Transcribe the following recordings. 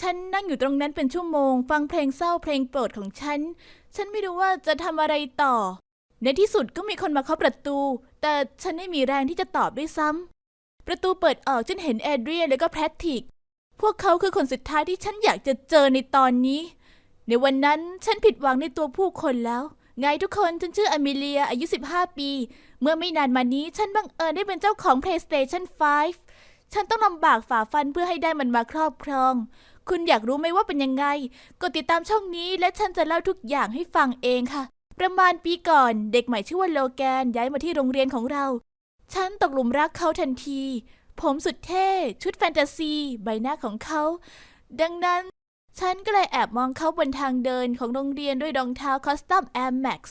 ฉันนั่งอยู่ตรงนั้นเป็นชั่วโมง ฟังเพลงเศร้าเพลงโปรดของฉัน ฉันไม่รู้ว่าจะทำอะไรต่อ ในที่สุดก็มีคนมาเคาะประตู แต่ฉันไม่มีแรงที่จะตอบด้วยซ้ำประตูเปิดออกจนเห็นแอดเรียนแล้วก็แพทริก พวกเขาคือคนสุดท้ายที่ฉันอยากจะเจอในตอนนี้ ในวันนั้นฉันผิดหวังในตัวผู้คนแล้ว ไงทุกคนฉันชื่ออเมเลียอายุ 15 ปี เมื่อไม่นานมานี้ฉันบังเอิญได้เป็นเจ้าของ PlayStation 5 ฉันต้องลำบากฝ่าฟันเพื่อให้ได้มันมาครอบครอง คุณอยากรู้ไหมว่าเป็นยังไง กดติดตามช่องนี้และฉันจะเล่าทุกอย่างให้ฟังเองค่ะ ประมาณปีก่อน เด็กใหม่ชื่อว่าโลแกนย้ายมาที่โรงเรียนของเรา ฉันตกหลุมรักเขาทันที ผมสุดเท่ ชุดแฟนตาซี ใบหน้าของเขา ดังนั้น ฉันก็เลยแอบมองเขาบนทางเดินของโรงเรียนด้วยรองเท้าคอสตอม Air Max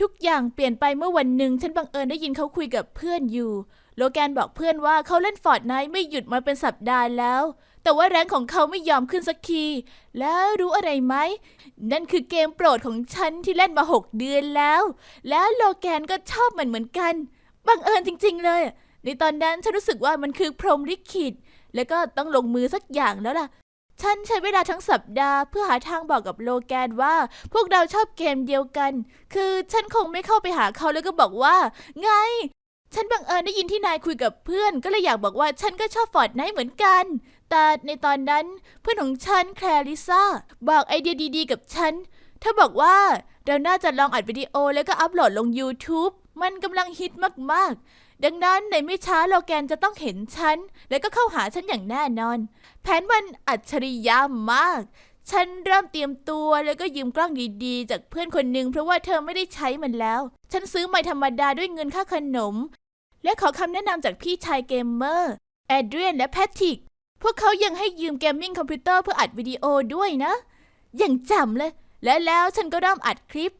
ทุกอย่างเปลี่ยนไปเมื่อวันหนึ่งฉันบังเอิญได้ยินเขาคุยกับเพื่อนอยู่ โลแกนบอกเพื่อนว่าเขาเล่นฟอร์ดไนท์ไม่หยุดมาเป็นสัปดาห์แล้ว แต่ว่าแรงของเขาไม่ยอมขึ้นสักที แล้วรู้อะไรไหม นั่นคือเกมโปรดของฉันที่เล่นมาหกเดือนแล้ว แล้วโลแกนก็ชอบมันเหมือนกัน บังเอิญจริง ๆ เลย ในตอนนั้นฉันรู้สึกว่ามันคือพรหมลิขิต แล้วก็ต้องลงมือสักอย่างแล้วล่ะ ฉันใช้เวลาทั้งสัปดาห์เพื่อหาทางบอกกับโลแกนว่า พวกเราชอบเกมเดียวกัน คือฉันคงไม่เข้าไปหาเขาแล้วก็บอกว่า ไง ฉันบังเอิญได้ยินที่นายคุยกับเพื่อน ก็เลยอยากบอกว่าฉันก็ชอบฟอร์ดไนท์เหมือนกัน แต่ในตอนนั้นเพื่อนของฉันแคลริซ่าบอกไอเดียดีๆ กับฉันเธอบอกว่าเราน่าจะลองอัดวิดีโอแล้วก็อัพโหลดลง YouTube มันกำลังฮิตมากๆ ดังนั้นในไม่ช้าโลแกนจะต้องเห็นฉัน แล้วก็เข้าหาฉันอย่างแน่นอน แผนมันอัจฉริยะมาก ฉันเริ่มเตรียมตัวแล้วก็ยืมกล้องดีๆ จากเพื่อนคนหนึ่งเพราะว่าเธอไม่ได้ใช้มันแล้ว ฉันซื้อใหม่ธรรมดาด้วยเงินค่าขนม และขอคำแนะนำจากพี่ชายเกมเมอร์ แอดเรียนและแพทริก พวกเขายังให้ยืมเกมมิ่งคอมพิวเตอร์เพื่ออัดวิดีโอด้วยนะ อย่างจำเลย และแล้วฉันก็เริ่มอัดคลิป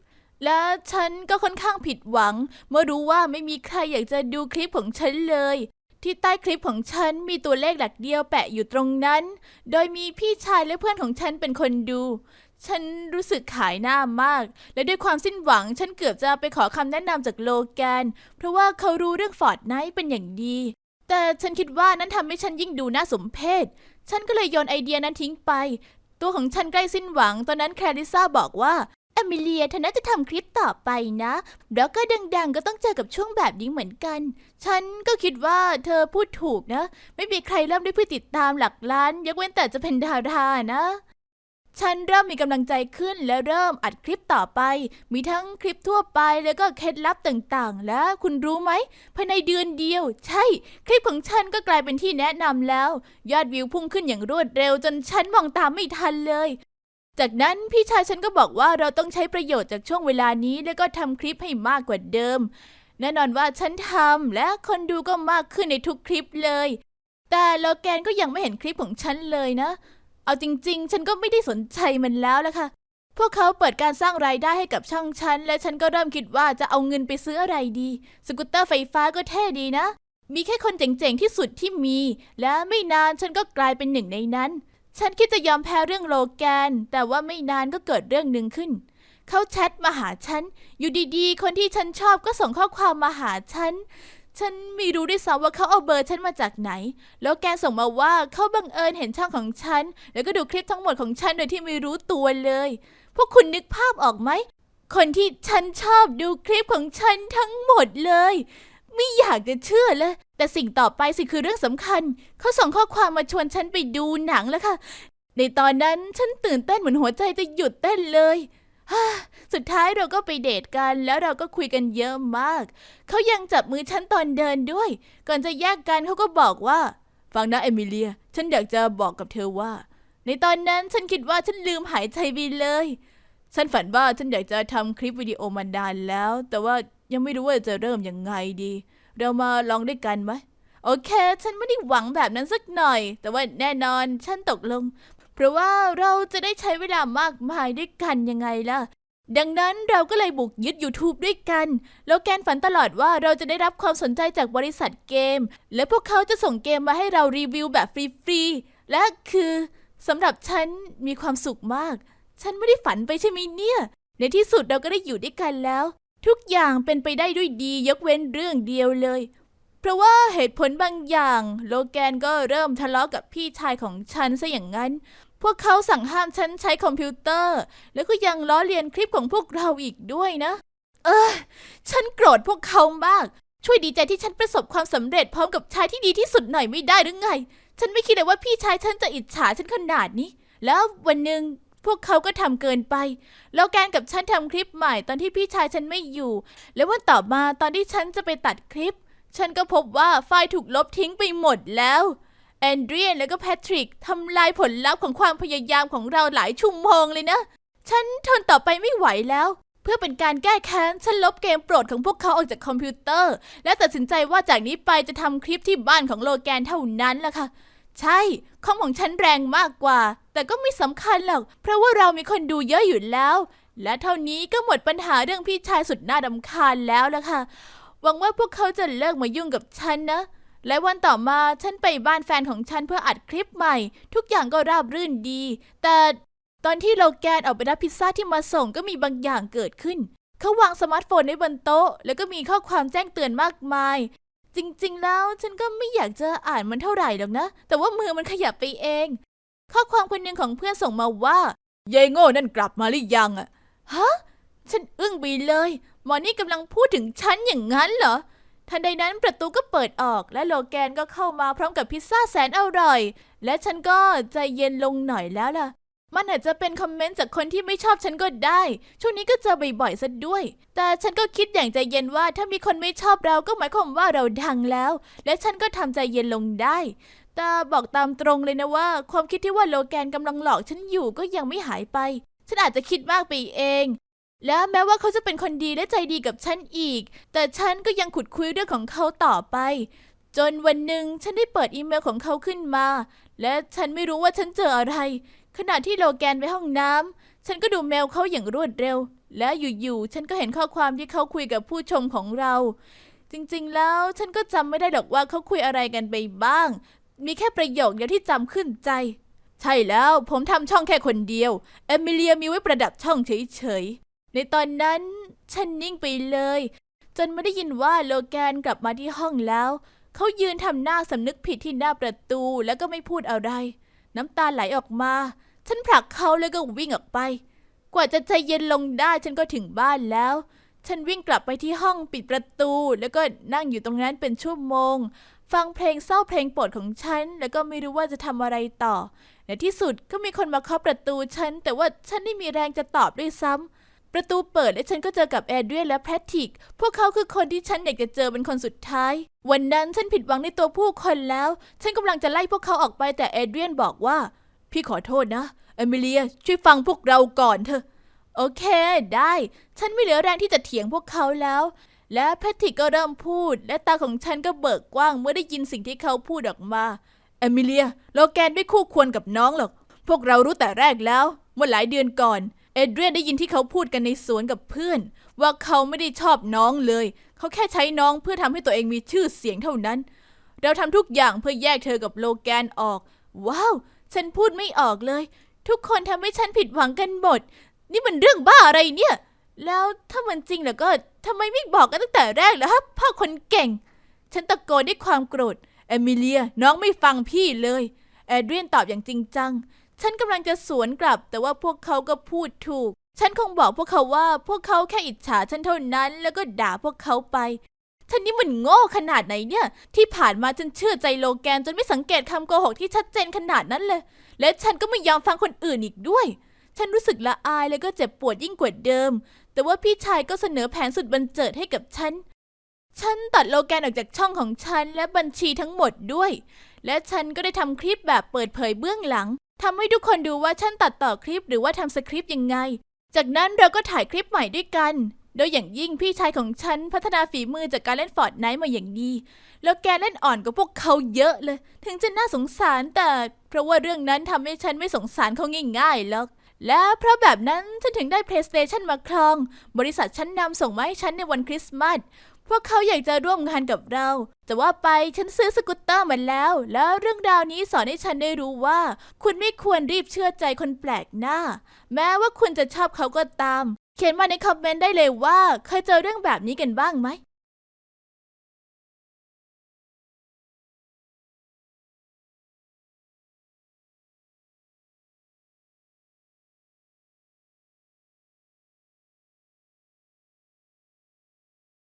และฉันก็ค่อนข้างผิดหวัง เมื่อรู้ว่าไม่มีใครอยากจะดูคลิปของฉันเลย ที่ใต้คลิปของฉันมีตัวเลขหลักเดียวแปะอยู่ตรงนั้น โดยมีพี่ชายและเพื่อนของฉันเป็นคนดู ฉันรู้สึกขายหน้ามาก และด้วยความสิ้นหวังฉันเกือบจะไปขอคำแนะนำจากโลแกน เพราะว่าเขารู้เรื่องฟอร์ดไนท์เป็นอย่างดี แต่ฉันคิดว่านั้นทำให้ฉันยิ่งดูน่าสมเพช ฉันก็เลยโยนไอเดียนั้นทิ้งไป ตัวของฉันใกล้สิ้นหวัง ตอนนั้นแคลริซ่าบอกว่า อมิเลียเธอน่าจะทำคลิปต่อไปนะแล้วก็ดังๆ ก็ต้องเจอกับช่วงแบบนี้เหมือนกัน ฉันก็คิดว่าเธอพูดถูกนะ ไม่มีใครเริ่มด้วยผู้ติดตามหลักล้านยกเว้นแต่จะเป็นดารานะ ฉันเริ่มมีกำลังใจขึ้นและเริ่มอัดคลิปต่อไป มีทั้งคลิปทั่วไปแล้วก็เคล็ดลับต่างๆ และคุณรู้ไหมภายในเดือนเดียว ใช่ คลิปของฉันก็กลายเป็นที่แนะนำแล้ว ยอดวิวพุ่งขึ้นอย่างรวดเร็ว จนฉันมองตามไม่ทันเลย จากนั้นพี่ชายฉันก็บอกว่าเราต้องใช้ประโยชน์จากช่วงเวลานี้ แล้วก็ทำคลิปให้มากกว่าเดิม แน่นอนว่าฉันทำและคนดูก็มากขึ้นในทุกคลิปเลย แต่โลแกนก็ยังไม่เห็นคลิปของฉันเลยนะ เอาจริง ๆ ฉันก็ไม่ได้สนใจมันแล้วละค่ะ พวกเขาเปิดการสร้างรายได้ให้กับช่องฉัน และฉันก็เริ่มคิดว่าจะเอาเงินไปซื้ออะไรดี สกูตเตอร์ไฟฟ้าก็เท่ดีนะ มีแค่คนเจ๋งๆที่สุดที่มี และไม่นานฉันก็กลายเป็นหนึ่งในนั้น ฉันคิดจะยอมแพ้เรื่องโลแกน แต่ว่าไม่นานก็เกิดเรื่องหนึ่งขึ้น เขาแชทมาหาฉัน อยู่ดีๆ คนที่ฉันชอบก็ส่งข้อความมาหาฉัน ฉันไม่รู้ด้วยซ้ำว่าเขาเอาเบอร์ฉันมาจากไหน แล้วแกส่งมาว่าเขาบังเอิญเห็นช่องของฉัน แล้วก็ดูคลิปทั้งหมดของฉันโดยที่ไม่รู้ตัวเลย พวกคุณนึกภาพออกไหม คนที่ฉันชอบดูคลิปของฉันทั้งหมดเลย ไม่อยากจะเชื่อเลย แต่สิ่งต่อไปสิคือเรื่องสำคัญ เขาส่งข้อความมาชวนฉันไปดูหนังแล้วค่ะ ในตอนนั้นฉันตื่นเต้นเหมือนหัวใจจะหยุดเต้นเลยฮ่าสุดท้ายเราก็ไปเดทกันแล้วเราก็คุยกันเยอะมาก เขายังจับมือฉันตอนเดินด้วย ก่อนจะแยกกันเขาก็บอกว่า ฟังนะเอมิเลีย ฉันอยากจะบอกกับเธอว่า ในตอนนั้นฉันคิดว่าฉันลืมหายใจไปเลย ฉันฝันว่าฉันอยากจะทำคลิปวิดีโอมานานแล้ว แต่ว่า ยังไม่รู้ว่าจะเริ่มยังไงดี เรามาลองด้วยกันไหมโอเค ฉันไม่ได้หวังแบบนั้นสักหน่อย แต่ว่าแน่นอนฉันตกลง เพราะว่าเราจะได้ใช้เวลามากมายด้วยกันยังไงล่ะ ดังนั้นเราก็เลยบุกยึด YouTube ด้วยกัน แล้วแกนฝันตลอดว่าเราจะได้รับความสนใจจากบริษัทเกม และพวกเขาจะส่งเกมมาให้เรารีวิวแบบฟรีๆ และคือสำหรับฉันมีความสุขมาก ฉันไม่ได้ฝันไปใช่ไหมเนี่ย ในที่สุดเราก็ได้อยู่ด้วยกันแล้ว ทุกอย่างเป็นไปได้ด้วยดียกเว้นเรื่องเดียวเลย เพราะว่าเหตุผลบางอย่าง โลแกนก็เริ่มทะเลาะกับพี่ชายของฉันซะอย่างนั้น พวกเขาสั่งห้ามฉันใช้คอมพิวเตอร์ แล้วก็ยังล้อเลียนคลิปของพวกเราอีกด้วยนะ เออ ฉันโกรธพวกเขามาก ช่วยดีใจที่ฉันประสบความสำเร็จพร้อมกับชายที่ดีที่สุดหน่อยไม่ได้หรือไง ฉันไม่คิดเลยว่าพี่ชายฉันจะอิจฉาฉันขนาดนี้ แล้ววันหนึ่ง พวกเขาก็ทำเกินไป แล้วแกนกับฉันทำคลิปใหม่ตอนที่พี่ชายฉันไม่อยู่ แล้ววันต่อมาตอนที่ฉันจะไปตัดคลิป ฉันก็พบว่าไฟล์ถูกลบทิ้งไปหมดแล้วแอนเดรียนแล้วก็แพทริกทำลายผลลัพธ์ของความพยายามของเราหลายชั่วโมงเลยนะ ฉันทนต่อไปไม่ไหวแล้ว เพื่อเป็นการแก้แค้น ฉันลบเกมโปรดของพวกเขาออกจากคอมพิวเตอร์ และตัดสินใจว่าจากนี้ไปจะทำคลิปที่บ้านของโลแกนเท่านั้นล่ะค่ะ ใช่คอมของฉันแรงมากกว่า แต่ก็ไม่สำคัญหรอก เพราะว่าเรามีคนดูเยอะอยู่แล้ว และเท่านี้ก็หมดปัญหาเรื่องพี่ชายสุดน่ารำคาญแล้วละค่ะ หวังว่าพวกเขาจะเลิกมายุ่งกับฉันนะ และวันต่อมาฉันไปบ้านแฟนของฉันเพื่ออัดคลิปใหม่ ทุกอย่างก็ราบรื่นดี แต่ตอนที่โลแกนออกไปรับพิซซ่าที่มาส่งก็มีบางอย่างเกิดขึ้น เขาวางสมาร์ทโฟนไว้บนโต๊ะ แล้วก็มีข้อความแจ้งเตือนมากมาย จริงๆ แล้วฉันก็ไม่อยากจะอ่านมันเท่าไหร่หรอกนะ แต่ว่ามือมันขยับไปเอง ข้อความคนหนึ่งของเพื่อนส่งมาว่ายายโง่นั่นกลับมาหรือยังอะฮะ ฉันอึ้งไปเลยหมอนี่กำลังพูดถึงฉันอย่างนั้นเหรอ ทันใดนั้นประตูก็เปิดออกและโลแกนก็เข้ามาพร้อมกับพิซซ่าแสนอร่อย และฉันก็ใจเย็นลงหน่อยแล้วล่ะ มันอาจจะเป็นคอมเมนต์จากคนที่ไม่ชอบฉันก็ได้ ช่วงนี้ก็เจอบ่อยๆซะด้วย แต่ฉันก็คิดอย่างใจเย็นว่าถ้ามีคนไม่ชอบเราก็หมายความว่าเราดังแล้ว และฉันก็ทำใจเย็นลงได้ ต่บอกตามตรงเลยนะว่า ความคิดที่ว่าโลแกนกำลังหลอกฉันอยู่ก็ยังไม่หายไป ฉันอาจจะคิดมากไปเอง และแม้ว่าเขาจะเป็นคนดีและใจดีกับฉันอีก แต่ฉันก็ยังขุดคุยเรื่องของเขาต่อไป จนวันหนึ่งฉันได้เปิดอีเมลของเขาขึ้นมา และฉันไม่รู้ว่าฉันเจออะไร ขณะที่โลแกนไปห้องน้ำฉันก็ดูเมลเขาอย่างรวดเร็ว และอยู่ๆฉันก็เห็นข้อความที่เขาคุยกับผู้ชมของเราจริงๆ แล้วฉันก็จำไม่ได้หรอกว่าเขาคุยอะไรกันไปบ้าง มีแค่ประโยคเดียวที่จำขึ้นใจ ใช่แล้วผมทำช่องแค่คนเดียว เอมิเลียมีไว้ประดับช่องเฉยๆ ในตอนนั้นฉันนิ่งไปเลย จนไม่ได้ยินว่าโลแกนกลับมาที่ห้องแล้ว เขายืนทำหน้าสำนึกผิดที่หน้าประตูแล้วก็ไม่พูดอะไร น้ำตาไหลออกมา ฉันผลักเขาแล้วก็วิ่งออกไป กว่าจะใจเย็นลงได้ฉันก็ถึงบ้านแล้วฉันวิ่งกลับไปที่ห้องปิดประตู แล้วก็นั่งอยู่ตรงนั้นเป็นชั่วโมง ฟังเพลงเศร้าเพลงโปรดของฉัน แล้วก็ไม่รู้ว่าจะทำอะไรต่อ ในที่สุดก็มีคนมาเคาะประตูฉัน แต่ว่าฉันไม่มีแรงจะตอบด้วยซ้ำ ประตูเปิดและฉันก็เจอกับแอดเรียนและแพทริก พวกเขาคือคนที่ฉันอยากจะเจอเป็นคนสุดท้าย วันนั้นฉันผิดหวังในตัวผู้คนแล้ว ฉันกำลังจะไล่พวกเขาออกไปแต่แอดเรียนบอกว่า พี่ขอโทษนะเอมิเลียช่วยฟังพวกเราก่อนเถอะ โอเค ได้ ฉันไม่เหลือแรงที่จะเถียงพวกเขาแล้ว และแพทริกก็เริ่มพูด และตาของฉันก็เบิกกว้างเมื่อได้ยินสิ่งที่เขาพูดออกมาเอมิเลียโลแกนไม่คู่ควรกับน้องหรอก พวกเรารู้แต่แรกแล้ว เมื่อหลายเดือนก่อน เอเดรียนได้ยินที่เขาพูดกันในสวนกับเพื่อน ว่าเขาไม่ได้ชอบน้องเลย เขาแค่ใช้น้องเพื่อทำให้ตัวเองมีชื่อเสียงเท่านั้น เราทำทุกอย่างเพื่อแยกเธอกับโลแกนออก ว้าว ฉันพูดไม่ออกเลย ทุกคนทำให้ฉันผิดหวังกันหมด นี่มันเรื่องบ้าอะไรเนี่ย แล้วถ้ามันจริงแล้วก็ทำไมไม่บอกกันตั้งแต่แรกล่ะครับพ่อคนเก่ง ฉันตะโกนด้วยความโกรธเอมิเลียน้องไม่ฟังพี่เลยแอดเรียนตอบอย่างจริงจัง ฉันกำลังจะสวนกลับ แต่ว่าพวกเขาก็พูดถูก ฉันคงบอกพวกเขาว่าพวกเขาแค่อิจฉาฉันเท่านั้นแล้วก็ด่าพวกเขาไป ฉันนี่มันโง่ขนาดไหนเนี่ย ที่ผ่านมาฉันเชื่อใจโลแกนจนไม่สังเกตคำโกหกที่ชัดเจนขนาดนั้นเลย และฉันก็ไม่ยอมฟังคนอื่นอีกด้วย ฉันรู้สึกละอายแล้วก็เจ็บปวดยิ่งกว่าเดิม แต่ว่าพี่ชายก็เสนอแผนสุดบันเจิดให้กับฉัน ฉันตัดโลแกนออกจากช่องของฉันและบัญชีทั้งหมดด้วย และฉันก็ได้ทำคลิปแบบเปิดเผยเบื้องหลังทำให้ทุกคนดูว่าฉันตัดต่อคลิปหรือว่าทำสคริปต์ยังไง จากนั้นเราก็ถ่ายคลิปใหม่ด้วยกัน โดยอย่างยิ่งพี่ชายของฉันพัฒนาฝีมือจากการเล่นฟอร์ดไนท์มาอย่างดี แล้วแกเล่นอ่อนกว่าพวกเขาเยอะเลย ถึงจะน่าสงสารแต่ เพราะว่าเรื่องนั้นทำให้ฉันไม่สงสารเขาง่ายๆหรอก และเพราะแบบนั้นฉันถึงได้ PlayStation มาครอง บริษัทชั้นนำส่งมาให้ฉันในวันคริสต์มาสพวกเขาอยากจะร่วมงานกับเรา แต่ว่าไปฉันซื้อสกูตเตอร์มาแล้ว แล้วเรื่องราวนี้สอนให้ฉันได้รู้ว่า คุณไม่ควรรีบเชื่อใจคนแปลกหน้า แม้ว่าคุณจะชอบเขาก็ตาม เขียนมาในคอมเมนต์ได้เลยว่า เคยเจอเรื่องแบบนี้กันบ้างไหม